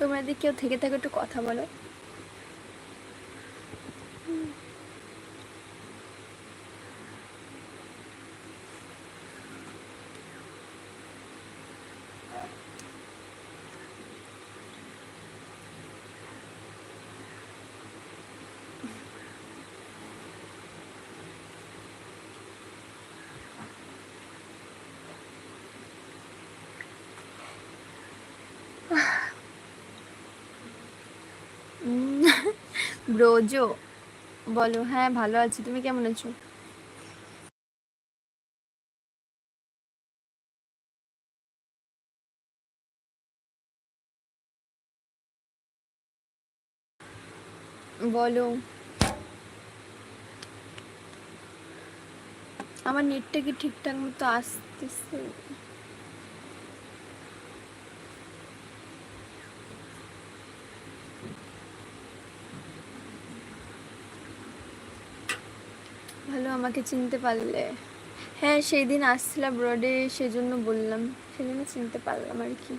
তোমরা যদি কেউ থেকে থাকে একটু কথা বলো। ব্রোজো, বলো। হ্যাঁ ভালো আছি। তুমি কেমন আছো? বলো। আমার নেটটা কি ঠিকঠাক মতো আসতেছে? ভালো আমাকে চিনতে পারলে। হ্যাঁ সেই দিন আসছিলাম রোডে, সেজন্য বললাম। সেজন্য চিনতে পারলাম আর কি।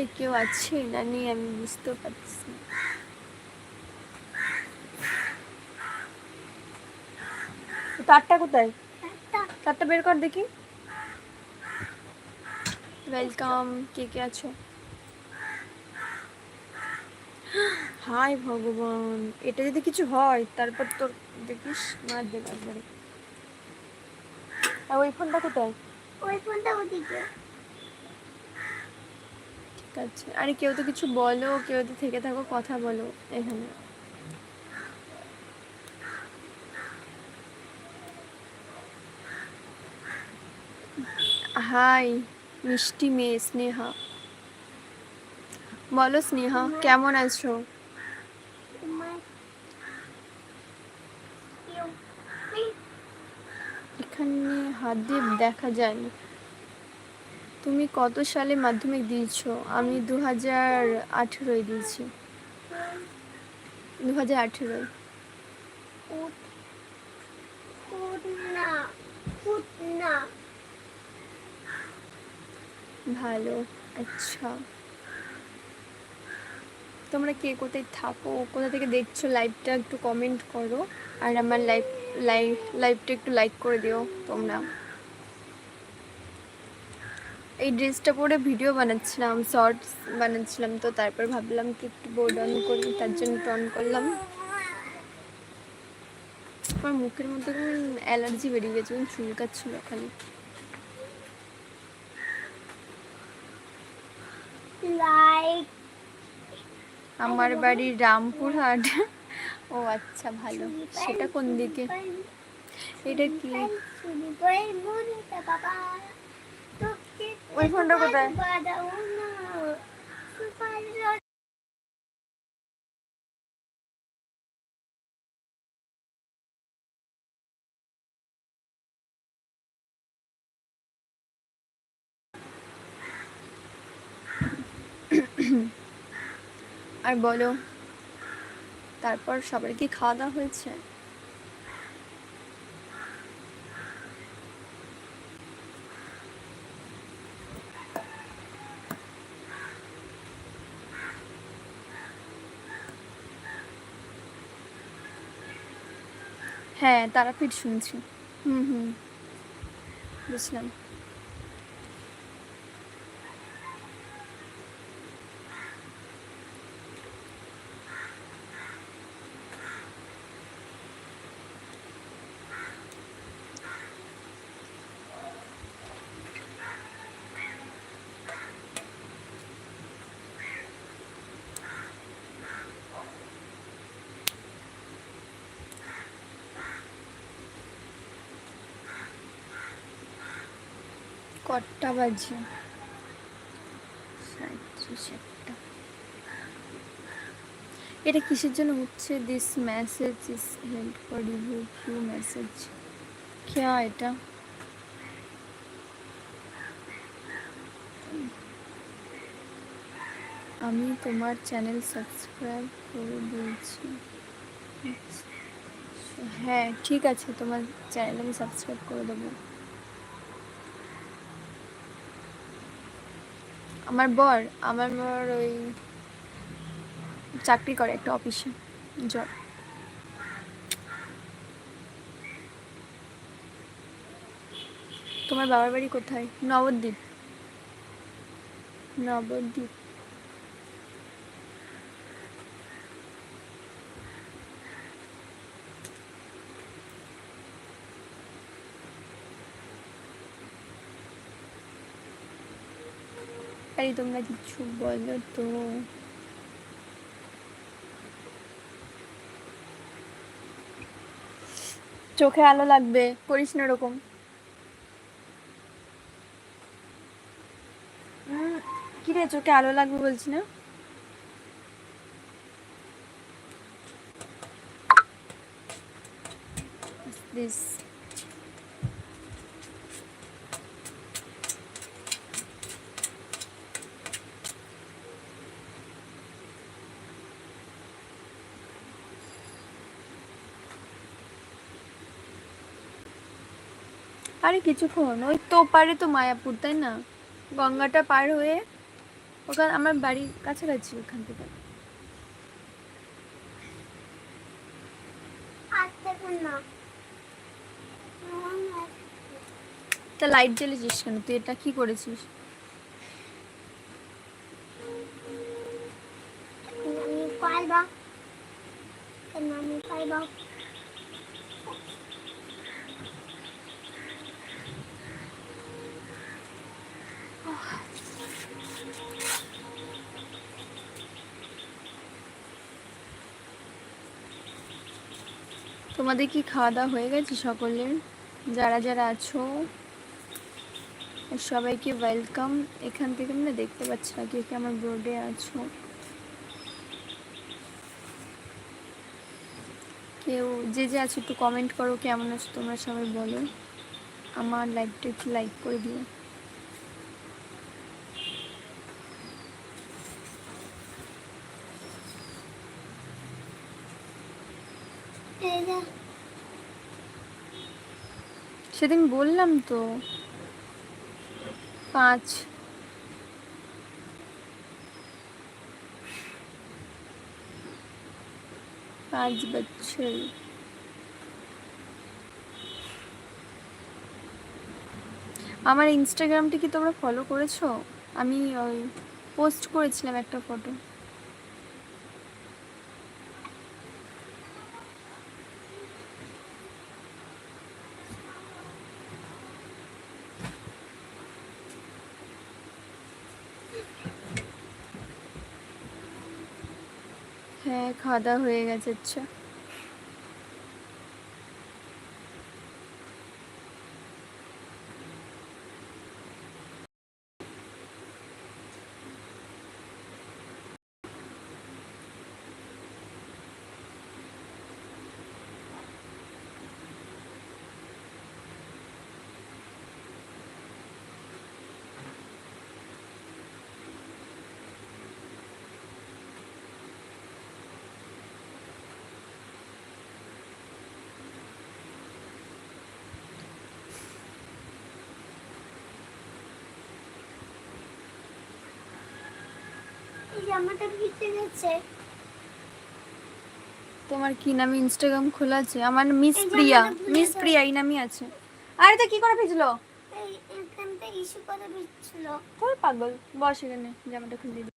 আরে কেউ আছে? না নেই আমি বুঝতেও পারছি তারটা কোথায়? তারটা বের কর দেখি। ওয়েলকাম কে কে আছো? হাই ভগবান, এটা যদি কিছু হয়, তারপর তোর দেখিস মার দেবে একবারে। আর ওই ফোনটা কোথায়? ওই ফোনটা ওদিকে। আছে। আরে কেউ তো কিছু বলো, কেউ তো থেকে থাকো কথা বলো এখানে। হাই, মিষ্টি মেয়ে স্নেহা। বলো স্নেহা, কেমন আছো। এখানে হাত দিয়ে দেখা যায় না তুমি কত সালে মাধ্যমিক দিয়েছ? আমি দু হাজার আঠেরোয়। দিয়েছি দু হাজার আঠেরোয় ভালো আচ্ছা। তোমরা কে কোথায় থাকো? কোথা থেকে দেখছ লাইভটা একটু কমেন্ট করো। আর আমার লাইভ লাইভ লাইভটা একটু লাইক করে দিও তোমরা। এই ড্রেসটা পরে ভিডিও বানাচ্ছিলাম শর্টস বানাচ্ছিলাম তো তারপর ভাবলাম কি একটু বোর্ড অন করি তার জন্য অন করলাম। আমার মুখের মধ্যে কেমন অ্যালার্জি বেরিয়ে গেছে কেমন চুলকাচ্ছিল খালি লাইক আমার বাড়ি রামপুরহাট। ও আচ্ছা ভালো। সেটা কোন দিকে? এটা কি শুনি করে মনটা বাবা তোকে ওই ফোনটা কোথায়? আর বলো তারপর সবার কি খাওয়া দাওয়া হয়েছে হ্যাঁ তারাপীঠ শুনছি। হুম হুম। বুঝলাম। কটা বাজে? এটা কিসের জন্য হচ্ছে? This message is help for review few message क्या এটা। আমি তোমার চ্যানেল সাবস্ক্রাইব করে দিয়েছি। আচ্ছা, হ্যাঁ ঠিক আছে তোমার চ্যানেল আমি সাবস্ক্রাইব করে দেবো। আমার বর আমার বর ওই চাকরি করে একটা অফিসে, জব। তোমার বাবার বাড়ি কোথায়? নবদ্বীপ। নবদ্বীপ। আরে তোমরা কিছু বলো তো। চোখে আলো লাগবে করিস না ওরকম। উম, কি রে চোখে আলো লাগবে বলছি না? দিস আরে কিছুক্ষণ ওই তো পারে তো মায়াপুর তাই না? গঙ্গাটা পার হয়ে ওখানে আমার বাড়ির কাছাকাছি ওখান থেকে। না তা লাইট জ্বেলেছিস কেন? তুই এটা কি করেছিস? আমি পাইবা আমি পাইবা তোমাদের কি খাওয়া দাওয়া হয়ে গেছে সকলের? যারা যারা আছো, সবাইকে ওয়েলকাম এখান থেকে আমরা দেখতে পাচ্ছি না কে আমার বোর্ডে আছো। কেউ, যে যে আছে একটু কমেন্ট করো, কেমন আছো তোমরা সবাই বলো। আমার লাইভটা একটু লাইক করে দিও এই যে সেদিন বললাম তো। পাঁচ। পাঁচ বছর। আমার ইনস্টাগ্রামটি কি তোমরা ফলো করেছ? আমি ওই পোস্ট করেছিলাম একটা ফটো হ্যাঁ খাওয়া দাওয়া হয়ে গেছে আচ্ছা। জামাটা ভিজে গেছে। তোমার কি নামে ইনস্টাগ্রাম খোলা আছে? আমার মিস প্রিয়া। মিস প্রিয়া এই নামই আছে। আরে তো কি করে ভিজলো? এই এখানটা ইস্যু করে ভিজছিল। তোর পাগল? বস এখানে জামাটা খুলে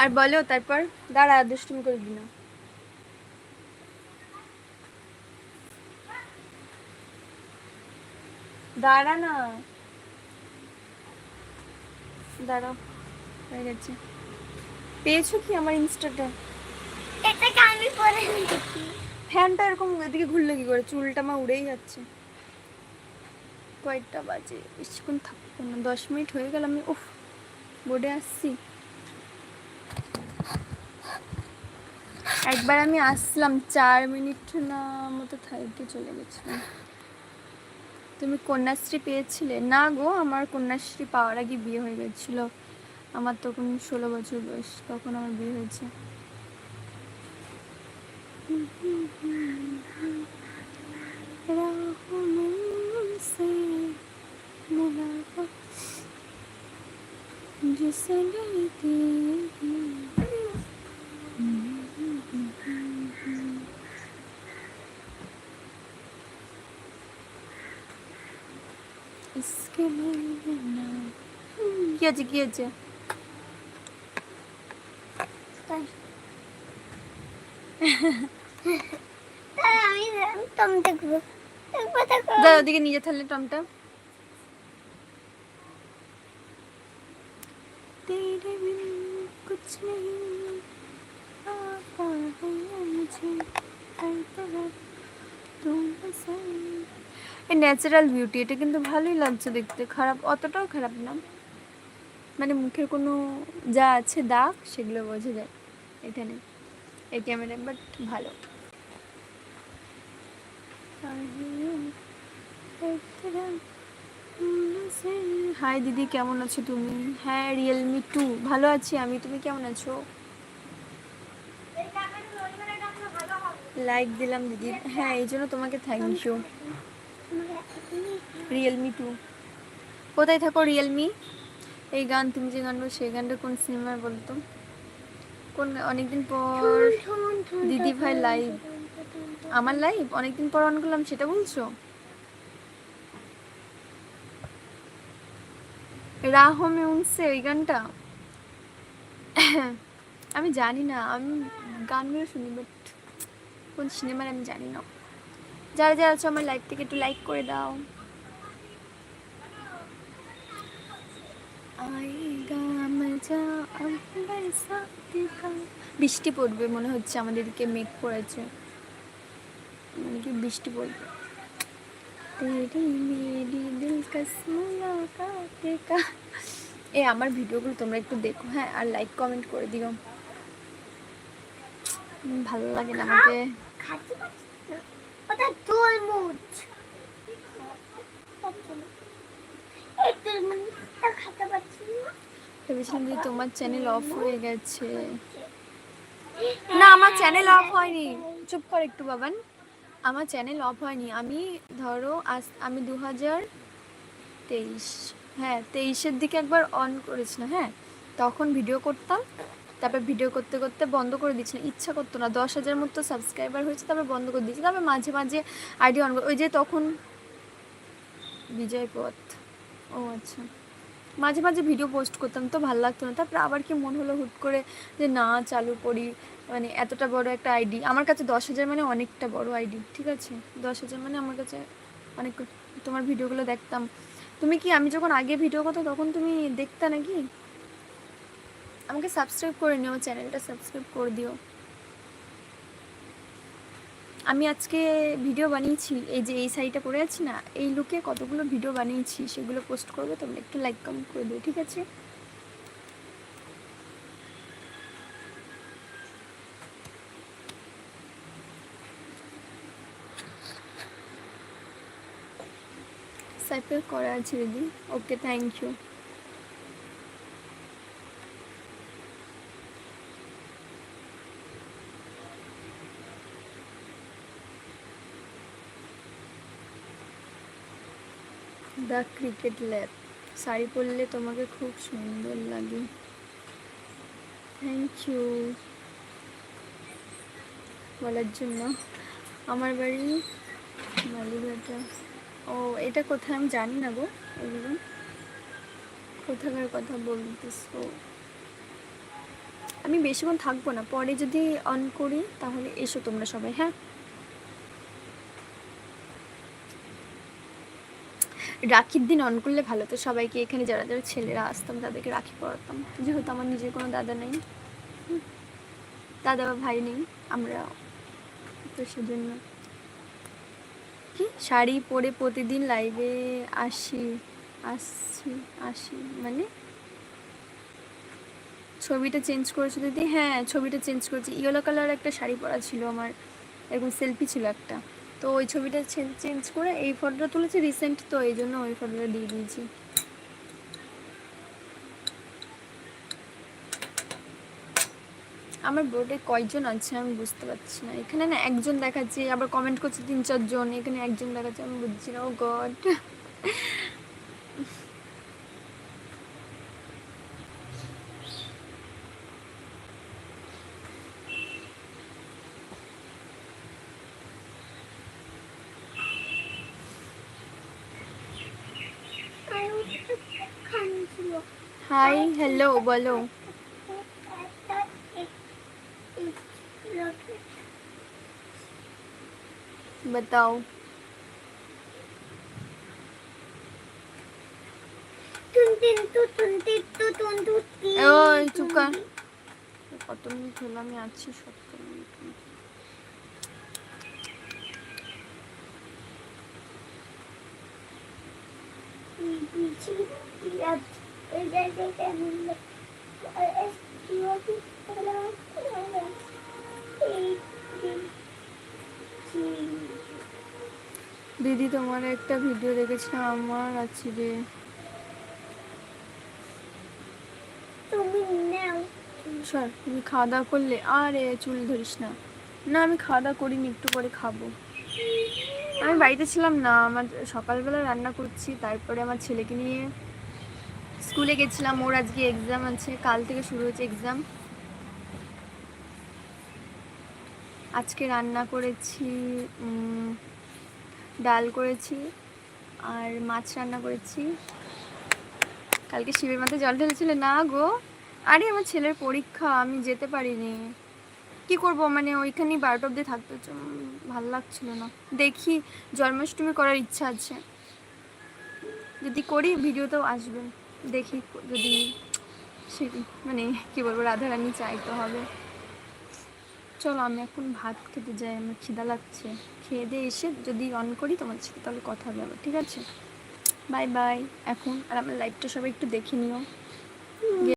আর বলো তারপর? দাঁড়া দুষ্টুমি করবি না দাঁড়া না। দাঁড়াও হয়ে গেছে। পেয়েছ কি আমার ইনস্টাটা এটাকে আমি পরে দেখি? ফ্যানটা এরকম এদিকে ঘুরলে কি করে? চুলটা আমার উড়েই যাচ্ছে। কয়েকটা বাজে? বেশিক্ষণ থাকব না দশ মিনিট হয়ে গেল আমি উফ বোর্ডে আসছি। একবার আমি আসলাম, চার মিনিট না মতো থাকতে চলে গেছিলাম। তুমি কন্যাশ্রী পেয়েছিলে? না গো, আমার কন্যাশ্রী পাওয়ার আগে বিয়ে হয়ে গেছিল। আমার তখন ষোলো বছর বয়স, তখন আমার বিয়ে হয়েছে। जिस দেখব দেখব যা ওদিকে নিয়ে থাকলে টমটা ন্যাচারাল বিউটি এটা কিন্তু ভালোই লাগছে দেখতে। খারাপ, অতটাও খারাপ না। মানে মুখের কোনো যা আছে দাগ, সেগুলো বোঝা যায়। এখানে এই ক্যামেরা বাট ভালো। হাই দিদি, কেমন আছো তুমি? হ্যাঁ রিয়েলমি টু ভালো আছি আমি, তুমি কেমন আছো? লাইক দিলাম দিদি। হ্যাঁ এই জন্য তোমাকে থ্যাংক ইউ রিয়েলমি টু কোথায় থাকো রিয়েলমি এই গান, তুমি যে গান সেই গানটা কোন সিনেমায় বলতো? কোন, অনেকদিন পর দিদি ভাই লাইভ আমার লাইভ অনেকদিন পর অন করলাম, সেটা বলছো? রাহমে উনসে, ওই গানটা? আমি জানি না, আমি গানগুলো শুনি বাট কোন সিনেমার আমি জানি না। যারা যারা আছো, আমার লাইভ থেকে একটু লাইক করে দাও। বৃষ্টি পড়বে মনে হচ্ছে, আমাদেরকে মেঘ পড়েছে মানে কি বৃষ্টি পড়বে। এ, আমার ভিডিওগুলো তোমরা একটু দেখো হ্যাঁ আর লাইক কমেন্ট করে দিও। ভালো লাগে না আমাকে। ওটা তরমুজ। ভেবেছিলাম যে তোমার চ্যানেল অফ হয়ে গেছে। না আমার চ্যানেল অফ হয়নি। চুপ কর একটু বাবান। আমার চ্যানেল অফ হয়নি। আমি ধরো আজ আমি দু হাজার তেইশ হ্যাঁ তেইশের দিকে একবার অন করেছিলাম হ্যাঁ। তখন ভিডিও করতাম। তারপর ভিডিও করতে করতে বন্ধ করে দিচ্ছিলাম ইচ্ছা করতো না। দশ হাজার মতো সাবস্ক্রাইবার হয়েছে, তারপর বন্ধ করে দিয়েছি। তারপর মাঝে মাঝে আইডি অন ওই যে তখন বিজয় পথ। ও আচ্ছা। মাঝে মাঝে ভিডিও পোস্ট করতাম তো ভালো লাগতো না। তারপর আবার কি মন হলো হুট করে যে না, চালু করি। মানে এতটা বড় একটা আইডি আমার কাছে দশ হাজার মানে অনেকটা বড় আইডি ঠিক আছে? দশ হাজার মানে আমার কাছে অনেক তোমার ভিডিওগুলো দেখতাম। তুমি কি আমি যখন আগে ভিডিও করতো তখন তুমি দেখতা নাকি? আমাকে সাবস্ক্রাইব করে নিও চ্যানেলটা সাবস্ক্রাইব করে দিও। আমি আজকে ভিডিও বানিয়েছি, এই যে এই শাড়িটা পরে আছি না, এই লুকে কতগুলো ভিডিও বানিয়েছি, সেগুলো পোস্ট করবে, তোমরা একটু লাইক কমেন্ট করে দিও, ঠিক আছে? সাইপেল করা আছে দিদি okay thank you the cricket lab. Sari পরলে তোমাকে খুব সুন্দর লাগে। থ্যাংক ইউ বলার জন্য। আমার বাড়ি মালিবাটা ও, এটা কোথায় আমি জানি না গো। এগুলো। কোথাকার কথা বলতেছো? আমি বেশিক্ষণ থাকব না। পরে যদি অন করি, তাহলে এসো তোমরা সবাই হ্যাঁ? রাখির দিন অন করলে ভালো। তো সবাইকে এখানে যারা যারা ছেলেরা আসতাম, তাদেরকে রাখি পড়াতাম যেহেতু আমার নিজের কোনো দাদা নেই দাদা বা ভাই নেই আমরা তো সেজন্য। কি? শাড়ি পরে প্রতিদিন লাইভে আসি, আসছি, আসি মানে? ছবিটা চেঞ্জ করেছ দিদি হ্যাঁ ছবিটা চেঞ্জ করেছি। ইয়েলো কালার একটা শাড়ি পরা ছিল আমার, এরকম সেলফি ছিল একটা। তো ওই ছবিটা চেঞ্জ করে এই ফটোটা তুলেছি রিসেন্ট তো এই জন্য ওই ফটোটা দিয়ে দিয়েছি। আমার বোর্ডে কয়জন আছে আমি বুঝতে পারছি না। এখানে না একজন দেখাচ্ছে, আবার কমেন্ট করছে তিন চারজন এখানে একজন দেখাচ্ছে, আমি বুঝছি না ও গড হাই হ্যালো বলো একটা লকেট बताओ টুন তিন টু টুন তিন টু টুন টু তিন ওই চুপ কর কত মিনিট হলো আমি আছি সত্তর মিনিট বিচি ইয়াদ দিদি তোমার একটা ভিডিও দেখেছিলাম আমার আছে রে তুমি নাও। সর তুমি খাওয়া দাওয়া করলে আরে চুল ধরিস না। না আমি খাওয়া দাওয়া করিনি একটু পরে খাব। আমি বাড়িতে ছিলাম না আমার সকালবেলা রান্না করছি তারপরে আমার ছেলেকে নিয়ে স্কুলে গেছিলাম, ওর আজকে এক্সাম আছে, কাল থেকে শুরু হচ্ছে এক্সাম আজকে রান্না করেছি ডাল করেছি আর মাছ রান্না করেছি। কালকে শিবের মাথায় জল ঢেলেছিলে, না গো। আরে, আমার ছেলের পরীক্ষা, আমি যেতে পারিনি। কি করব মানে ওইখানেই বারোটা অব্দি থাকতে ভালো লাগছিল না। দেখি, জন্মাষ্টমী করার ইচ্ছা আছে। যদি করি ভিডিওতেও আসবেন দেখি যদি সে মানে কি বলব, রাধারানী চাই তো হবে। চলো, আমি এখন ভাত খেতে যাই, আমার খিদা লাগছে। খেয়ে দিয়ে এসে যদি অন করি তোমার সাথে তাহলে কথা হবে আবার, ঠিক আছে? বাই বাই এখন আর আমার লাইভটা সবাই একটু দেখে নিও।